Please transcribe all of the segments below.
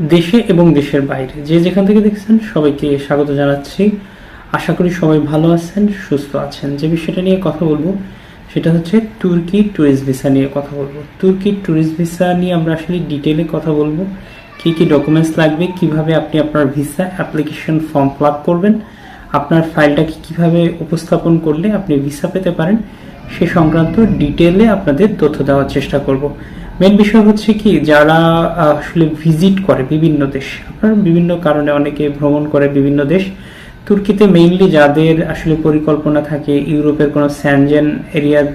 দেশে এবং দেশের বাইরে। যে যেখান থেকে দেখছেন, সবাইকে স্বাগত জানাচ্ছি। আশা করি সবাই ভালো আছেন, সুস্থ আছেন। যে বিষয়টা নিয়ে কথা বলব, সেটা হচ্ছে তুর্কি ট্যুরিস্ট ভিসা নিয়ে কথা বলব। তুর্কি ট্যুরিস্ট ভিসা নিয়ে আমরা আসলে ডিটেলে কথা বলব। কি কি ডকুমেন্টস লাগবে, কীভাবে আপনি আপনার ভিসা অ্যাপ্লিকেশন ফর্ম ফিল করবেন, আপনার ফাইলটাকে কীভাবে উপস্থাপন করলে আপনি ভিসা পেতে পারেন, সে সংক্রান্ত ডিটেলে আপনাদের তথ্য দেওয়ার চেষ্টা করব। মেন বিষয় হচ্ছে কি, যারা আসলে ভিজিট করে বিভিন্ন দেশ, আপনার বিভিন্ন কারণে অনেকে ভ্রমণ করে বিভিন্ন দেশ, তুর্কিতে মেইনলি যাদের আসলে পরিকল্পনা থাকে ইউরোপের কোনো স্যানজেন এরিয়ার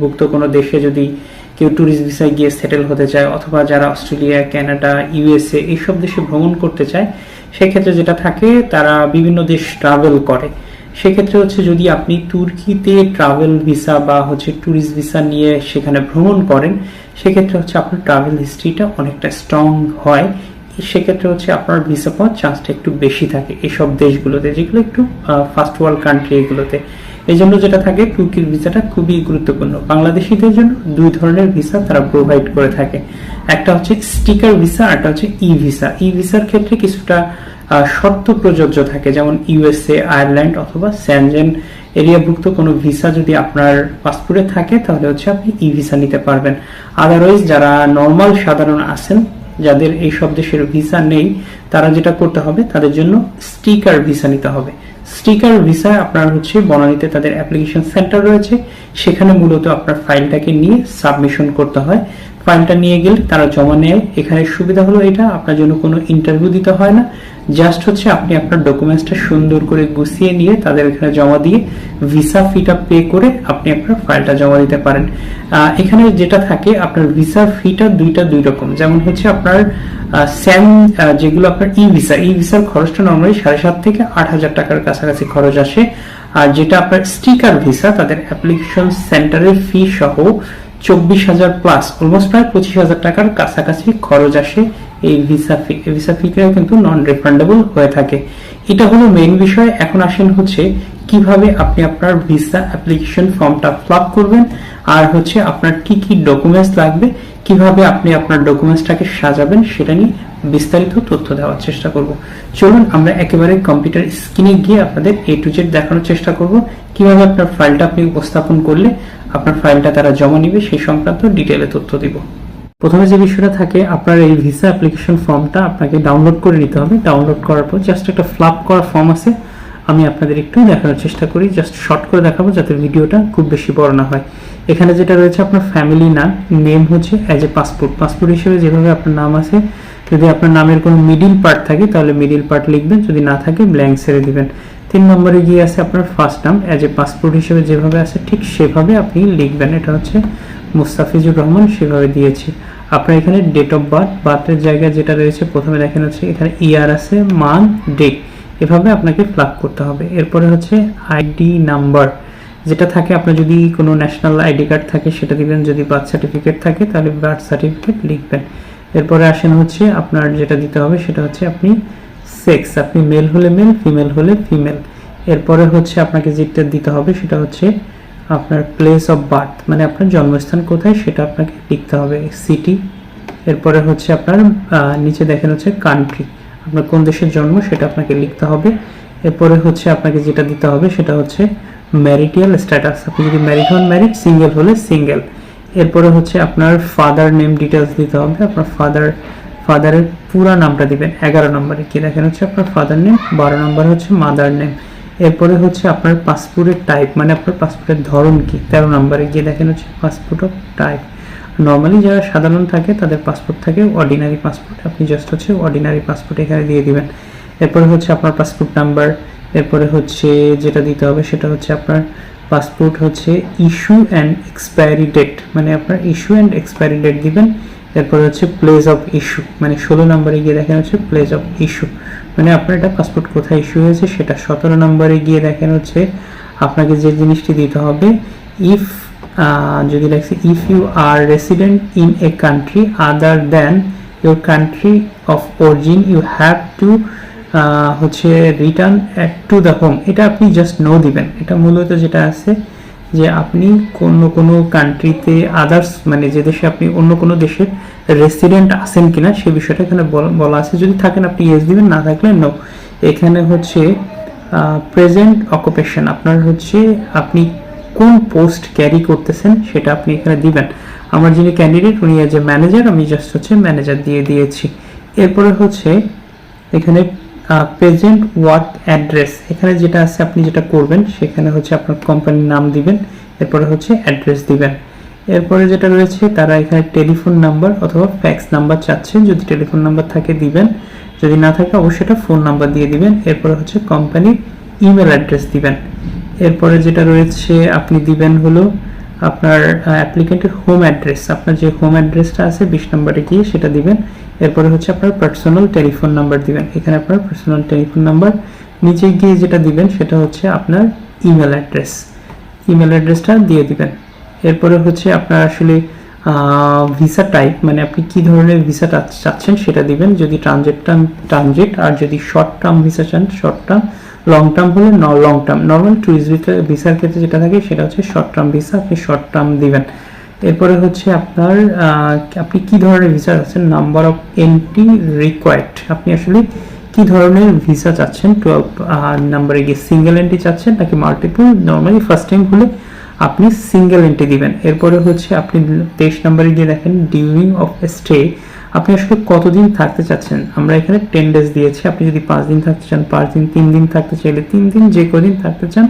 ভুক্ত কোনো দেশে যদি কেউ ট্যুরিস্ট ভিসায় গিয়ে সেটেল হতে চায়, অথবা যারা অস্ট্রেলিয়া কানাডা ইউএসএ এইসব দেশে ভ্রমণ করতে চায়, সেক্ষেত্রে যেটা থাকে, তারা বিভিন্ন দেশ ট্রাভেল করে। সেক্ষেত্রে হচ্ছে যদি আপনি তুর্কিতে ট্রাভেল ভিসা বা হচ্ছে ট্যুরিস্ট ভিসা নিয়ে সেখানে ভ্রমণ করেন, সেক্ষেত্রে হচ্ছে আপনার ট্রাভেল হিস্ট্রিটা অনেকটা স্ট্রং হয়। সেক্ষেত্রে হচ্ছে আপনার ভিসা পাওয়ার চান্সটা একটু বেশি থাকে এসব দেশগুলোতে, যেগুলো একটু ফার্স্ট ওয়ার্ল্ড কান্ট্রি এগুলোতে। এই জন্য যেটা থাকে, তুর্কির ভিসাটা খুবই গুরুত্বপূর্ণ। বাংলাদেশিদের জন্য দুই ধরনের ভিসা তারা প্রোভাইড করে থাকে। একটা হচ্ছে স্টিকার ভিসা আর একটা হচ্ছে ই ভিসা ই ভিসার ক্ষেত্রে কিছুটা শর্ত প্রযোজ্য থাকে, যেমন ইউএসএ আয়ারল্যান্ড অথবা স্যানজেন এরিয়াভুক্ত কোনো ভিসা যদি আপনার পাসপোর্টে থাকে, তাহলে হচ্ছে আপনি ই ভিসা নিতে পারবেন। আদারওয়াইজ যারা নর্মাল সাধারণ আছেন, যাদের এই সব দেশের ভিসা নেই, তারা যেটা করতে হবে, তাদের জন্য স্টিকার ভিসা নিতে হবে। স্টিকার, ভিসা, আপনার হচ্ছে বনানীতে তাদের অ্যাপ্লিকেশন সেন্টার রয়েছে। সেখানে মূলত আপনার ফাইলটাকে নিয়ে সাবমিশন করতে হয়। ফাইলটা নিয়ে গেলে তারা জমা নেয়। এখানে সুবিধা হলো এটা, আপনার জন্য কোনো ইন্টারভিউ দিতে হয় না। জাস্ট হচ্ছে আপনি আপনার ডকুমেন্টসটা সুন্দর করে গুছিয়ে নিয়ে তাদের এখানে জমা দিয়ে ভিসা ফিটা পে করে আপনি আপনার ফাইলটা জমা দিতে পারেন। এখানে যেটা থাকে, আপনার ভিসা ফিটা দুইটা দুই রকম। যেমন হচ্ছে আপনার স্যাম যেগুলো আপনার ই ভিসা ই ভিসার খরচটা নর্মালি সাড়ে সাত থেকে আট হাজার টাকার কাছাকাছি খরচ আসে। আর যেটা আপনার স্টিকার ভিসা তাদের অ্যাপ্লিকেশন সেন্টারের ফি সহ চব্বিশ হাজার প্লাস অলমোস্ট প্রায় পঁচিশ হাজার টাকার কাছাকাছি খরচ আসে। এই ভিসা ফি ভিসা ফিটাও কিন্তু নন রিফান্ডেবল হয়ে থাকে। এটা হলো মেইন বিষয়। এখন আসেন হচ্ছে কীভাবে আপনি আপনার ভিসা অ্যাপ্লিকেশন ফর্মটা ফিল করবেন আর হচ্ছে আপনার কি কি ডকুমেন্টস লাগবে, কীভাবে আপনি আপনার ডকুমেন্টসটাকে সাজাবেন সেটা নিয়ে বিস্তারিত তথ্য দেওয়ার চেষ্টা করব। চলুন আমরা একেবারে কম্পিউটার স্ক্রিনে গিয়ে আপনাদের এ টু জেড দেখানোর চেষ্টা করব। কীভাবে আপনার ফাইলটা আপনি উপস্থাপন করলে আপনার ফাইলটা তারা জমা নিবে সেই সংক্রান্ত ডিটেলে তথ্য দিব। প্রথমে যে বিষয়টা থাকে, আপনার এই ভিসা অ্যাপ্লিকেশন ফর্মটা আপনাকে ডাউনলোড করে নিতে হবে। ডাউনলোড করার পর জাস্ট একটা ফ্লাপ করা ফর্ম আছে। আমি আপনাদের একটু দেখানোর চেষ্টা করি জাস্ট শর্ট করে দেখাবো যাতে ভিডিওটা খুব বেশি বড় না হয়। এখানে যেটা রয়েছে, আপনার ফ্যামিলি নাম নেম হচ্ছে অ্যাজ এ পাসপোর্ট পাসপোর্ট হিসেবে যেভাবে আপনার নাম আছে, যদি আপনার নামের কোনো মিডিল পার্ট থাকে, তাহলে মিডিল পার্ট লিখবেন। যদি না থাকে ব্ল্যাঙ্ক ছেড়ে দিবেন। তিন নম্বরে গিয়ে আছে আপনার ফার্স্ট নাম অ্যাজ এ পাসপোর্ট হিসেবে যেভাবে আছে, ঠিক সেভাবে আপনি লিখবেন। এটা হচ্ছে মুস্তাফিজুর রহমান সেভাবে দিয়েছি। আপনার এখানে ডেট অফ বার্থ বার্থের জায়গায় যেটা রয়েছে, প্রথমে দেখেন হচ্ছে এখানে ইয়ার আছে, মান ডে এভাবে আপনাকে ফ্লাগ করতে হবে। এরপরে হচ্ছে আইডি নাম্বার যেটা থাকে, আপনার যদি কোনো ন্যাশনাল আইডি কার্ড থাকে, সেটা দিবেন। যদি বার্থ সার্টিফিকেট থাকে, তাহলে বার্থ সার্টিফিকেট লিখবেন। এরপরে আসেন হচ্ছে আপনার যেটা দিতে হবে, সেটা হচ্ছে আপনি সেক্স আপনি মেল হলে মেল ফিমেল হলে ফিমেল এরপরে হচ্ছে আপনাকে যেটা দিতে হবে, সেটা হচ্ছে আপনার প্লেস অফ বার্থ মানে আপনার জন্মস্থান কোথায় সেটা আপনাকে লিখতে হবে সিটি এরপরে হচ্ছে আপনার নিচে দেখেন হচ্ছে কান্ট্রি আপনার কোন দেশের জন্ম সেটা আপনাকে লিখতে হবে। এরপরে হচ্ছে আপনাকে যেটা দিতে হবে সেটা হচ্ছে ম্যারিটিয়াল স্ট্যাটাস আপনি যদি ম্যারিড হন ম্যারিড সিঙ্গেল হলে সিঙ্গেল এরপরে হচ্ছে আপনার ফাদার নেম ডিটেলস দিতে হবে, আপনার ফাদার ফাদারের পুরো নামটা দিবেন, এগারো নম্বরে। কি দেখেন হচ্ছে আপনার ফাদার নেম বারো নম্বর হচ্ছে মাদার নেম এরপরে হচ্ছে আপনার পাসপোর্টের টাইপ মানে আপনার পাসপোর্টের ধরন কি? তেরো নম্বরে গিয়ে দেখেন হচ্ছে পাসপোর্ট অফ টাইপ নর্মালি যারা সাধারণ থাকে, তাদের পাসপোর্ট থাকে অর্ডিনারি পাসপোর্ট আপনি জাস্ট হচ্ছে অর্ডিনারি পাসপোর্ট এখানে দিয়ে দিবেন। এরপরে হচ্ছে আপনার পাসপোর্ট নাম্বার এরপরে হচ্ছে যেটা দিতে হবে সেটা হচ্ছে আপনার পাসপোর্ট হচ্ছে ইস্যু অ্যান্ড এক্সপায়ারি ডেট মানে আপনার ইস্যু অ্যান্ড এক্সপায়ারি ডেট দিবেন। এরপরে হচ্ছে প্লেস অফ ইস্যু মানে ষোলো নম্বরে গিয়ে দেখেন হচ্ছে প্লেস অফ ইস্যু মানে আপনার এটা পাসপোর্ট কোথায় ইস্যু হয়েছে সেটা সতেরো নম্বরে গিয়ে দেখেন হচ্ছে আপনাকে যে জিনিসটি দিতে হবে ইফ যদি লেখছে if you are resident in a country other than your country of origin you have to হচ্ছে রিটার্ন টু দ্য হোম এটা আপনি জাস্ট নো দিবেন। এটা মূলত যেটা আছে যে আপনি কোনো কোনো কান্ট্রিতে আদার্স মানে যে দেশে আপনি অন্য কোনো দেশের রেসিডেন্ট আছেন কিনা, সে বিষয়টা এখানে বল- আছে। যদি থাকেন, আপনি ইয়েস দিবেন, না থাকলে নো এখানে হচ্ছে প্রেজেন্ট অকুপেশন আপনার হচ্ছে আপনি কোন পোস্ট ক্যারি করতেছেন, সেটা আপনি এখানে দিবেন। আমার যিনি ক্যান্ডিডেট উনি এজ এ ম্যানেজার আমি জাস্ট হচ্ছে ম্যানেজার দিয়ে দিয়েছি। এরপরে হচ্ছে, এখানে প্রেজেন্ট ওয়ার্ক অ্যাড্রেস এখানে যেটা আছে, আপনি যেটা করবেন, সেখানে হচ্ছে আপনার কোম্পানির নাম দিবেন, এরপরে হচ্ছে অ্যাড্রেস দিবেন। এরপরে যেটা রয়েছে, তারা এখানে টেলিফোন নাম্বার অথবা ফ্যাক্স নাম্বার চাচ্ছেন যদি টেলিফোন নাম্বার থাকে, দিবেন। যদি না থাকে, অবশ্যই এটা ফোন নাম্বার দিয়ে দিবেন। এরপরে হচ্ছে কোম্পানির ইমেল অ্যাড্রেস দিবেন। এরপরে যেটা রয়েছে, আপনি দিবেন হলো আপনার অ্যাপ্লিকেন্টের হোম অ্যাড্রেস আপনার যে হোম অ্যাড্রেসটা আছে বিশ নম্বরে গিয়ে সেটা দিবেন। এরপরে হচ্ছে আপনার পার্সোনাল টেলিফোন নাম্বার দিবেন। এখানে আপনার পার্সোনাল টেলিফোন নাম্বার নিচে গিয়ে যেটা দিবেন সেটা হচ্ছে আপনার ইমেল অ্যাড্রেস ইমেল অ্যাড্রেসটা দিয়ে দিবেন। এরপরে হচ্ছে আপনার আসলে ভিসা টাইপ মানে আপনি কি ধরনের ভিসা চাচ্ছেন সেটা দিবেন। যদি ট্রানজিট ট্রানজিট আর যদি শর্ট টার্ম ভিসা চান শর্ট টার্ম লং টার্ম হলে লং টার্ম নর্মাল ট্যুরিস্ট ভিসার ক্ষেত্রে যেটা থাকে সেটা হচ্ছে শর্ট টার্ম ভিসা আপনি শর্ট টার্ম দিবেন। এরপরে হচ্ছে আপনার আপনি কি ধরনের ভিসা চাচ্ছেন? নাম্বার অফ এন্ট্রি রিকোয়ার্ড আপনি আসলে কি ধরনের ভিসা চাচ্ছেন? টুয়েলভ নাম্বারে গিয়ে সিঙ্গেল এন্ট্রি চাচ্ছেন নাকি মাল্টিপল নর্মালি ফার্স্ট টাইম হলে আপনি সিঙ্গেল এন্ট্রি দিবেন। এরপরে হচ্ছে আপনি তেইশ নাম্বারে গিয়ে দেখেন ডিউরিং অফ স্টে আপনি আসলে কতদিন থাকতে চাচ্ছেন? আমরা এখানে টেন ডেজ দিয়েছি। আপনি যদি পাঁচ দিন থাকতে চান, পাঁচ দিন, তিন দিন থাকতে চাইলে তিন দিন যে কদিন থাকতে চান,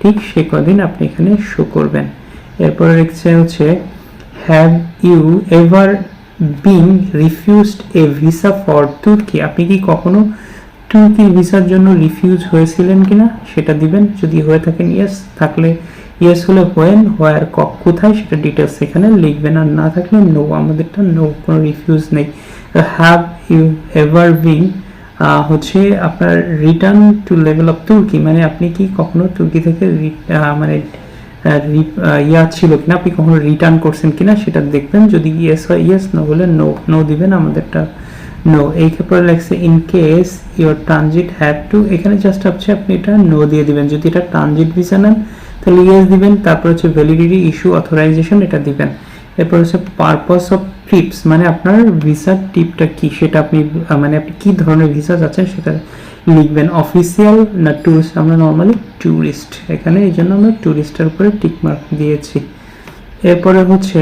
ঠিক সে কদিন আপনি এখানে শো করবেন। এরপরে লিখছে হচ্ছে have you ever been refused a visa for Turkey আপনি কি কখনো তুর্কি ভিসার জন্য রিফিউজ হয়েছিলেন কিনা? সেটা দিবেন। যদি হয়ে থাকেন ইয়েস থাকলে ইয়েস হলে হোয়েন হোয়ার কক কোথায় সেটা ডিটেলস এখানে লিখবেন আর না থাকলে নো আমাদেরটা নো কোনো রিফিউজ নেই। হ্যাভ ইউ এভার বিন হচ্ছে আপনার রিটার্ন টু লেভেল অফ তুর্কি মানে আপনি কি কখনো তুর্কি থেকে মানে ইয়া ছিল কিনা, আপনি কখনো রিটার্ন করছেন কিনা সেটা দেখবেন। যদি ইয়েস হয় ইয়েস নো বলে নো নো দিবেন, আমাদেরটা নো এই ক্ষেত্রে লাগছে in case your transit have to এখানে জাস্ট হচ্ছে আপনি এটা নো দিয়ে দিবেন। যদি এটা ট্রানজিট ভিসা নেন তাহলে ইয়েস দিবেন, তারপর হচ্ছে ভ্যালিডিটি ইস্যু অথরাইজেশন এটা দিবেন। এরপর হচ্ছে পারপাস অফ ট্রিপস মানে আপনার ভিসার টিপটা কি? সেটা আপনি মানে আপনি কি ধরনের ভিসা যাচ্ছেন সেটা লিখবেন। অফিসিয়াল না ট্যুরিস্ট আমরা নর্মালি ট্যুরিস্ট এখানে এই জন্য আমরা ট্যুরিস্টের উপরে টিক মার্ক দিয়েছি। এরপরে হচ্ছে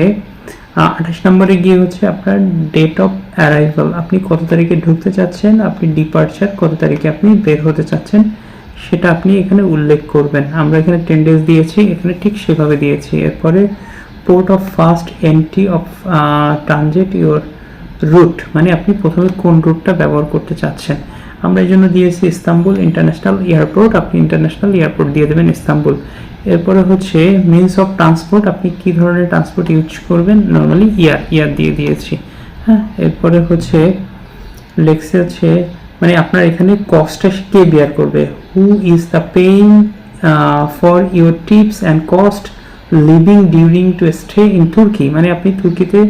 আঠাশ নম্বরে গিয়ে হচ্ছে আপনার ডেট অফ অ্যারাইভাল আপনি কত তারিখে ঢুকতে চাচ্ছেন? আপনি ডিপার্চার কত তারিখে আপনি বের হতে চাচ্ছেন? সেটা আপনি এখানে উল্লেখ করবেন। আমরা এখানে টেন ডেজ দিয়েছি, এখানে ঠিক সেভাবে দিয়েছি। এরপরে port of first entry of transit your route মানে আপনি প্রথমে কোন রুটটা ব্যবহার করতে চাচ্ছেন। আমরা এই জন্য দিয়েছি ইস্তাম্বুল ইন্টারন্যাশনাল এয়ারপোর্ট আপনি ইন্টারন্যাশনাল এয়ারপোর্ট দিয়ে দেবেন ইস্তাম্বুল। এরপরে হচ্ছে মিনস অফ ট্রান্সপোর্ট আপনি কি ধরনের ট্রান্সপোর্ট ইউজ করবেন? নর্মালি ইয়ার ইয়ার দিয়ে দিয়েছি। হ্যাঁ এরপরে হচ্ছে লেক্সে হচ্ছে মানে আপনার এখানে কস্টটা কে বিয়ার করবে? Who is the paying for your tips and cost living during to stay in Turkey মানে আপনি তুর্কিতে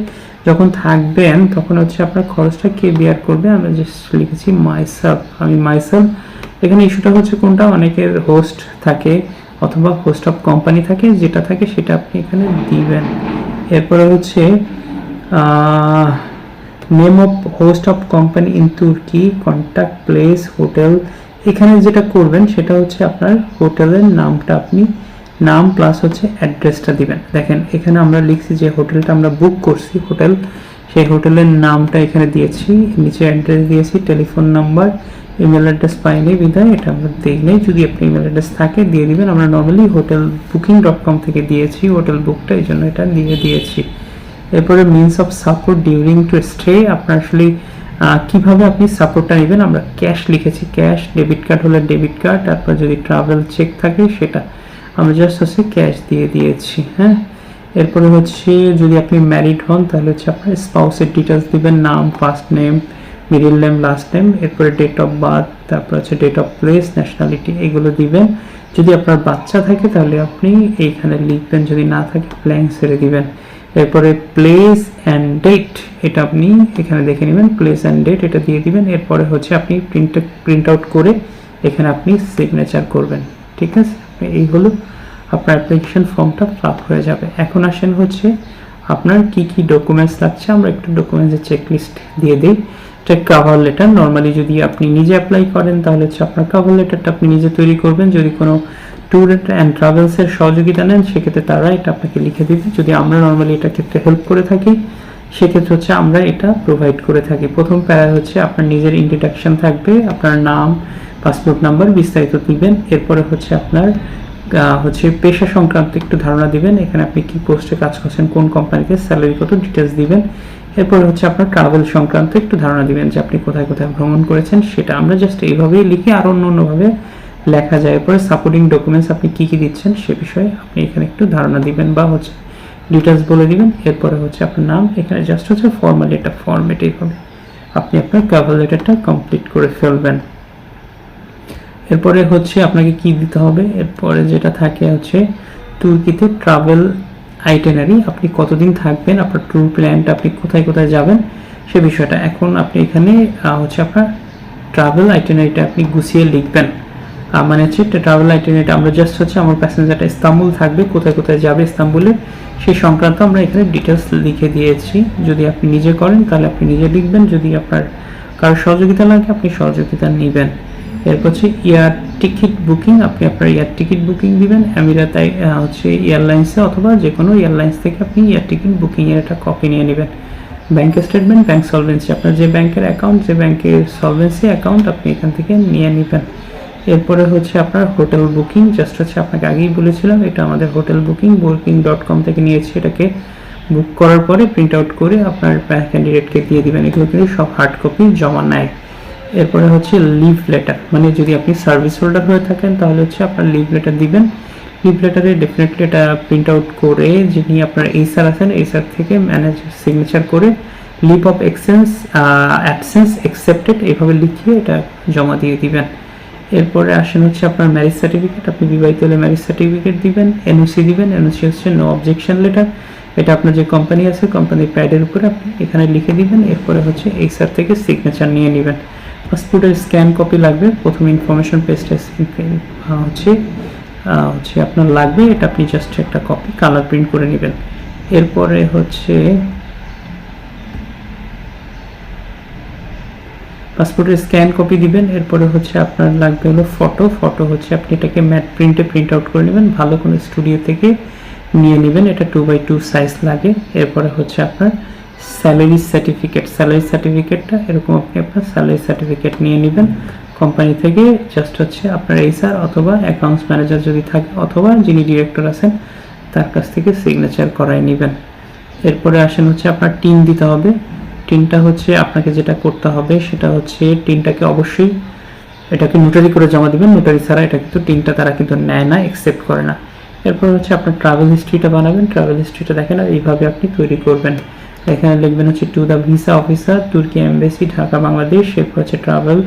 যখন থাকবেন, তখন হচ্ছে আপনার খরচটা কে বিয়ার করবে? আমরা জাস্ট লিখেছি মাইসেলফ আমি মাইসেলফ এখানে ইস্যুটা হচ্ছে কোনটা? অনেকের হোস্ট থাকে অথবা হোস্ট অফ কোম্পানি থাকে, যেটা থাকে সেটা আপনি এখানে দিবেন। এরপরে হচ্ছে name of host of company in Turkey contact place hotel এখানে যেটা করবেন, সেটা হচ্ছে আপনার হোটেলের নামটা আপনি, নাম প্লাস হচ্ছে অ্যাড্রেসটা দিবেন। দেখেন, এখানে আমরা লিখছি যে হোটেলটা আমরা বুক করছি, হোটেল। সেই হোটেলের নামটা এখানে দিয়েছি, নিচে অ্যাড্রেস দিয়েছি টেলিফোন নাম্বার ইমেল অ্যাড্রেস পাইনি বিদায় এটা আমরা দিই নেই। যদি আপনি ইমেল অ্যাড্রেস থাকে, দিয়ে দিবেন। আমরা normally hotel booking dot com থেকে দিয়েছি হোটেল বুকটা এই জন্য এটা দিয়ে দিয়েছি। এরপরে means of support during to stay আপনার আসলে কীভাবে আপনি সাপোর্টটা নেবেন? আমরা ক্যাশ লিখেছি। ক্যাশ ডেবিট কার্ড হলে ডেবিট কার্ড তারপর যদি ট্রাভেল চেক থাকে সেটা। আমরা জাস্ট হচ্ছে ক্যাশ দিয়ে দিয়েছি হ্যাঁ? এরপরে হচ্ছে যদি আপনি ম্যারিড হন, তাহলে হচ্ছে আপনার স্পাউসের ডিটেলস দিবেন, নাম first name middle name last name এরপরে ডেট অফ বার্থ তারপর হচ্ছে ডেট অফ প্লেস ন্যাশনালিটি এগুলো দিবেন। যদি আপনার বাচ্চা থাকে, তাহলে আপনি এইখানে লিখবেন। যদি না থাকে ব্ল্যাঙ্ক ছেড়ে দিবেন। এরপরে প্লেস অ্যান্ড ডেট এটা আপনি এখানে দেখে নেবেন প্লেস অ্যান্ড ডেট এটা দিয়ে দিবেন, এরপরে হচ্ছে আপনি প্রিন্ট প্রিন্ট আউট করে এখানে আপনি সিগনেচার করবেন, ঠিক আছে? এই হলো আপনার অ্যাপ্লিকেশন ফর্মটা ফিল হয়ে যাবে। এখন আসেন হচ্ছে আপনার কি কি ডকুমেন্টস লাগছে, আমরা একটু ডকুমেন্টসের চেকলিস্ট দিয়ে দিই। এটা কাভার লেটার নর্মালি যদি আপনি নিজে অ্যাপ্লাই করেন, তাহলে হচ্ছে আপনার কাভার লেটারটা আপনি নিজে তৈরি করবেন। যদি কোনো ট্যুর অ্যান্ড ট্রাভেলসের সহযোগিতা নেন, সেক্ষেত্রে তারা এটা আপনাকে লিখে দিবে। যদি আমরা নর্মালি এটা ক্ষেত্রে হেল্প করে থাকি, সেক্ষেত্রে হচ্ছে আমরা এটা প্রোভাইড করে থাকি। প্রথম প্যারা হচ্ছে আপনার নিজের ইন্ট্রোডাকশন থাকবে, আপনার নাম পাসপোর্ট নাম্বার বিস্তারিত দিবেন এরপরে হচ্ছে আপনার হচ্ছে পেশা সংক্রান্ত একটু ধারণা দিবেন। এখানে আপনি কি পোস্টে কাজ করছেন, কোন কোম্পানিতে স্যালারি কত ডিটেলস দিবেন। এরপরে হচ্ছে আপনার ট্রাভেল সংক্রান্ত একটু ধারণা দিবেন যে আপনি কোথায় কোথায় ভ্রমণ করেছেন, সেটা আমরা জাস্ট এইভাবেই লিখে আর অন্য অন্যভাবে লেখা যায়। এরপরে সাপোর্টিং ডকুমেন্টস আপনি কি কি দিচ্ছেন সে বিষয়ে আপনি এখানে একটু ধারণা দিবেন বা হচ্ছে ডিটেলস বলে দিবেন। এরপরে হচ্ছে আপনার নাম, এখানে জাস্ট হচ্ছে ফর্মালি একটা ফর্মেট এইভাবে আপনি আপনার কাভার লেটারটা কমপ্লিট করে ফেলবেন। এরপরে হচ্ছে আপনাকে কি দিতে হবে? এরপরে যেটা থাকে হচ্ছে তুর্কিতে ট্রাভেল আইটেনারি আপনি কতদিন থাকবেন, আপনার ট্যুর প্ল্যানটা আপনি কোথায় কোথায় যাবেন সে বিষয়টা। এখন আপনি এখানে হচ্ছে আপনার ট্রাভেল আইটেনারিটা আপনি গুছিয়ে লিখবেন। মানে হচ্ছে একটা ট্রাভেল আইটেনারিটা আমরা জাস্ট হচ্ছে আমার প্যাসেঞ্জারটা ইস্তাম্বুল থাকবে, কোথায় কোথায় যাবে ইস্তাম্বুলে, সেই সংক্রান্ত আমরা এখানে ডিটেলস লিখে দিয়েছি। যদি আপনি নিজে করেন, তাহলে আপনি নিজে লিখবেন। যদি আপনার কারও সহযোগিতা লাগে, আপনি সহযোগিতা নেবেন। এরপর হচ্ছে এয়ার টিকিট বুকিং আপনি আপনার এয়ার টিকিট বুকিং দিবেন। আমিরাতাই হচ্ছে এয়ারলাইন্সে অথবা যে কোনো এয়ারলাইন্স থেকে আপনি এয়ার টিকিট বুকিংয়ের একটা কপি নিয়ে নেবেন। ব্যাংক স্টেটমেন্ট ব্যাংক সলভেন্সি আপনার যে ব্যাংকের অ্যাকাউন্ট যে ব্যাংকের সলভেন্সি অ্যাকাউন্ট আপনি এখান থেকে নিয়ে নেবেন। এরপরে হচ্ছে আপনার হোটেল বুকিং জাস্ট হচ্ছে আপনাকে আগেই বলেছিলাম, এটা আমাদের hotel booking booking dot com থেকে নিয়েছি এটাকে বুক করার পরে প্রিন্ট আউট করে আপনার ক্যান্ডিডেটকে দিয়ে দিবেন। এগুলো কিন্তু সব হার্ড কপি জমা নেয় এরপরে হচ্ছে লিভ লেটার মানে যদি আপনি সার্ভিস হোল্ডার হয়ে থাকেন, তাহলে হচ্ছে আপনার লিভ লেটার দিবেন। লিভ লেটারে ডেফিনেটলি এটা প্রিন্ট আউট করে যিনি আপনার এইচআর আছেন এইচআর থেকে ম্যানেজার সিগনেচার করে leave of absence absence accepted এভাবে লিখিয়ে এটা জমা দিয়ে দিবেন। এরপরে আসেন হচ্ছে আপনার ম্যারেজ সার্টিফিকেট আপনি বিবাহিত হলে ম্যারেজ সার্টিফিকেট দিবেন এনওসি দিবেন। এনওসি হচ্ছে নো অবজেকশন লেটার এটা আপনার যে কোম্পানি আছে কোম্পানির প্যাডের উপরে আপনি এখানে লিখে দিবেন, এরপরে হচ্ছে এইচআর থেকে সিগনেচার নিয়ে নেবেন। পাসপোর্টের স্ক্যান কপি লাগবে। প্রথম ইনফরমেশন পেজটা হচ্ছে হচ্ছে আপনার লাগবে। এটা আপনি জাস্ট একটা কপি কালার প্রিন্ট করে নেবেন। এরপরে হচ্ছে পাসপোর্টের স্ক্যান কপি দিবেন, এরপরে হচ্ছে আপনার লাগবে হলো ফটো। ফটো হচ্ছে আপনি এটাকে ম্যাট প্রিন্টে প্রিন্ট আউট করে নেবেন, ভালো কোনো স্টুডিও থেকে নিয়ে নেবেন, এটা টু বাই টু সাইজ লাগে। এরপরে হচ্ছে আপনার স্যালারি সার্টিফিকেট স্যালারি সার্টিফিকেটটা এরকম আপনি আপনার স্যালারি সার্টিফিকেট নিয়ে নেবেন। কোম্পানি থেকে জাস্ট হচ্ছে আপনার এইচআর অথবা অ্যাকাউন্টস ম্যানেজার যদি থাকে, অথবা যিনি ডিরেক্টর আছেন, তার কাছ থেকে সিগনেচার করাই নেবেন। এরপরে আসেন হচ্ছে আপনার টিন দিতে হবে। টিনটা হচ্ছে আপনাকে যেটা করতে হবে, সেটা হচ্ছে টিনটাকে অবশ্যই এটাকে নোটারি করে জমা দিবেন। নোটারি ছাড়া এটা কিন্তু টিনটা তারা কিন্তু নেয় না একসেপ্ট করে না। এরপর হচ্ছে আপনার ট্রাভেল হিস্ট্রিটা বানাবেন। ট্রাভেল হিস্ট্রিটা দেখেন আর এইভাবে আপনি তৈরি করবেন। এখানে লিখবেন হচ্ছে to the visa officer Turkey embassy Dhaka Bangladesh এরপর হচ্ছে travel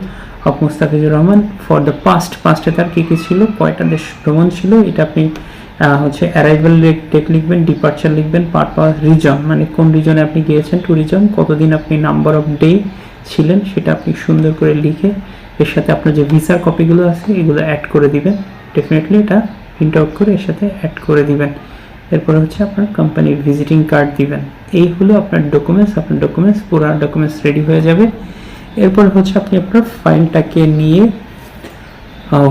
of Mustafizur Rahman for the past পাস্টে তার কী কী ছিল? কয়টা দেশ ভ্রমণ ছিল? এটা আপনি হচ্ছে অ্যারাইভাল ডেট লিখবেন ডিপার্চার লিখবেন পারপাস রিজন মানে কোন রিজনে আপনি গিয়েছেন ট্যুরিজম কতদিন আপনি নাম্বার অফ ডে ছিলেন, সেটা আপনি সুন্দর করে লিখে, এর সাথে আপনার যে ভিসার কপিগুলো আছে, এগুলো অ্যাড করে দিবেন। ডেফিনেটলি এটা প্রিন্ট আউট করে এর সাথে অ্যাড করে দিবেন। এরপরে হচ্ছে আপনার কোম্পানির ভিজিটিং কার্ড দিবেন। এই হলো আপনার ডকুমেন্টস আপনার ডকুমেন্টস পুরো ডকুমেন্টস রেডি হয়ে যাবে। এরপর হচ্ছে আপনি আপনার ফাইলটাকে নিয়ে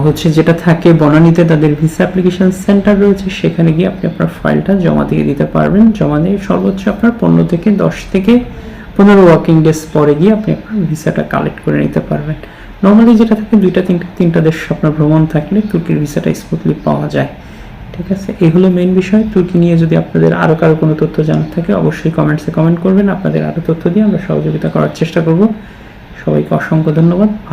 হচ্ছে যেটা থাকে বনানীতে তাদের ভিসা অ্যাপ্লিকেশন সেন্টার রয়েছে, সেখানে গিয়ে আপনি আপনার ফাইলটা জমা দিয়ে দিতে পারবেন। জমা দিয়ে সর্বোচ্চ আপনার পনেরো থেকে দশ থেকে পনেরো ওয়ার্কিং ডেজ পরে গিয়ে আপনি আপনার ভিসাটা কালেক্ট করে নিতে পারবেন। নর্মালি যেটা থাকে, দুইটা, তিনটা তিনটা দেশ আপনার ভ্রমণ থাকলে তুর্কির ভিসাটা স্মুথলি পাওয়া যায়। ঠিক আছে? এই হলো মেইন বিষয়। তুর্কি নিয়ে যদি আপনাদের আরও কারও কোনো তথ্য জানার থাকে, অবশ্যই কমেন্টসে কমেন্ট করবেন। আপনাদের আরও তথ্য দিয়ে আমরা সহযোগিতা করার চেষ্টা করব। সবাইকে অসংখ্য ধন্যবাদ। ভালো